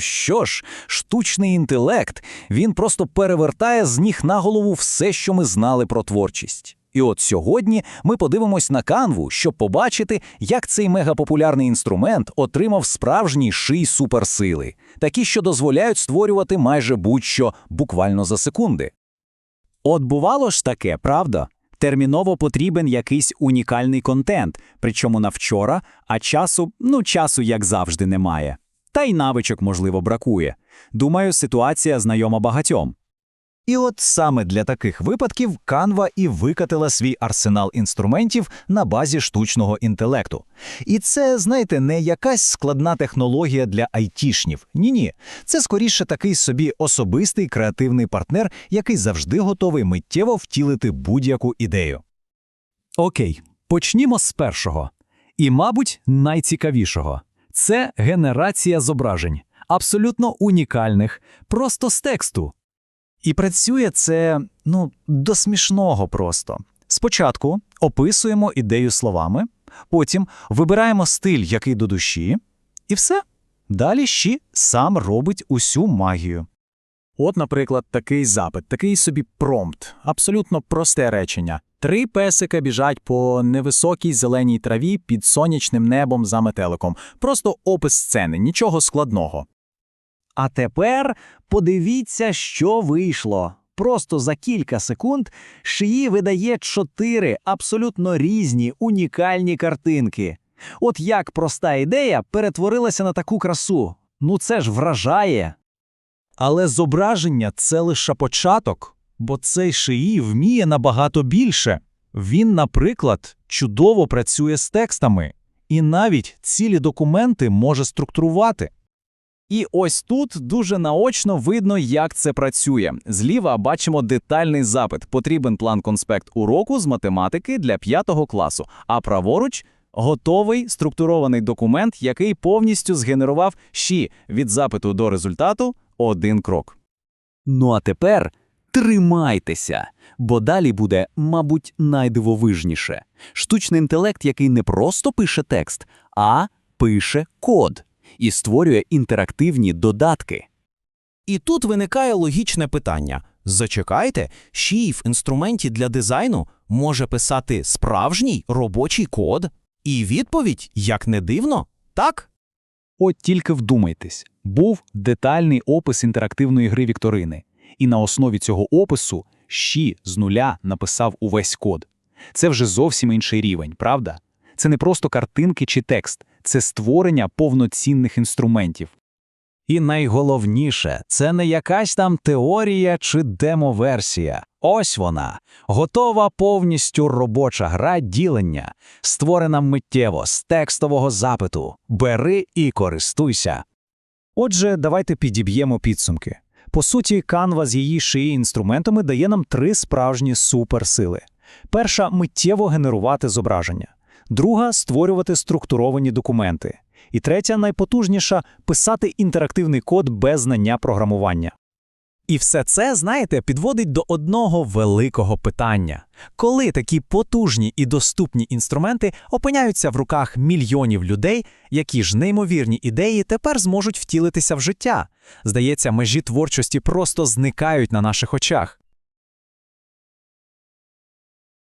Що ж, штучний інтелект він просто перевертає з ніг на голову все, що ми знали про творчість. І от сьогодні ми подивимось на канву, щоб побачити, як цей мегапопулярний інструмент отримав справжні ший суперсили, такі, що дозволяють створювати майже будь-що буквально за секунди. От бувало ж таке, правда? Терміново потрібен якийсь унікальний контент, причому на вчора, а часу, ну часу, як завжди, немає. Та й навичок, можливо, бракує. Думаю, ситуація знайома багатьом. І от саме для таких випадків Canva і викатила свій арсенал інструментів на базі штучного інтелекту. І це, знаєте, не якась складна технологія для айтішнів. Ні-ні. Це скоріше такий собі особистий креативний партнер, який завжди готовий миттєво втілити будь-яку ідею. Окей, почнімо з першого. І, мабуть, найцікавішого це генерація зображень, абсолютно унікальних, просто з тексту. І працює це ну, до смішного просто. Спочатку описуємо ідею словами, потім вибираємо стиль, який до душі, і все. Далі щі сам робить усю магію. От, наприклад, такий запит, такий собі промпт, абсолютно просте речення. Три песика біжать по невисокій зеленій траві під сонячним небом за метеликом. Просто опис сцени, нічого складного. А тепер подивіться, що вийшло. Просто за кілька секунд шиї видає чотири абсолютно різні унікальні картинки. От як проста ідея перетворилася на таку красу. Ну це ж вражає. Але зображення це лише початок, бо цей шиї вміє набагато більше. Він, наприклад, чудово працює з текстами і навіть цілі документи може структурувати. І ось тут дуже наочно видно, як це працює. Зліва бачимо детальний запит. Потрібен план-конспект уроку з математики для 5 класу, а праворуч готовий структурований документ, який повністю згенерував щі від запиту до результату один крок. Ну а тепер тримайтеся, бо далі буде, мабуть, найдивовижніше. Штучний інтелект, який не просто пише текст, а пише код і створює інтерактивні додатки. І тут виникає логічне питання: зачекайте, ще в інструменті для дизайну може писати справжній робочий код? І відповідь, як не дивно, так? От тільки вдумайтесь, був детальний опис інтерактивної гри Вікторини, і на основі цього опису Щі з нуля написав увесь код. Це вже зовсім інший рівень, правда? Це не просто картинки чи текст, це створення повноцінних інструментів. І найголовніше, це не якась там теорія чи демоверсія. Ось вона, готова повністю робоча гра ділення, створена миттєво з текстового запиту. Бери і користуйся. Отже, давайте підіб'ємо підсумки. По суті, Canva з її шиї інструментами дає нам три справжні суперсили. Перша миттєво генерувати зображення, друга створювати структуровані документи. І третя, найпотужніша писати інтерактивний код без знання програмування. І все це, знаєте, підводить до одного великого питання: коли такі потужні і доступні інструменти опиняються в руках мільйонів людей, які ж неймовірні ідеї тепер зможуть втілитися в життя? Здається, межі творчості просто зникають на наших очах.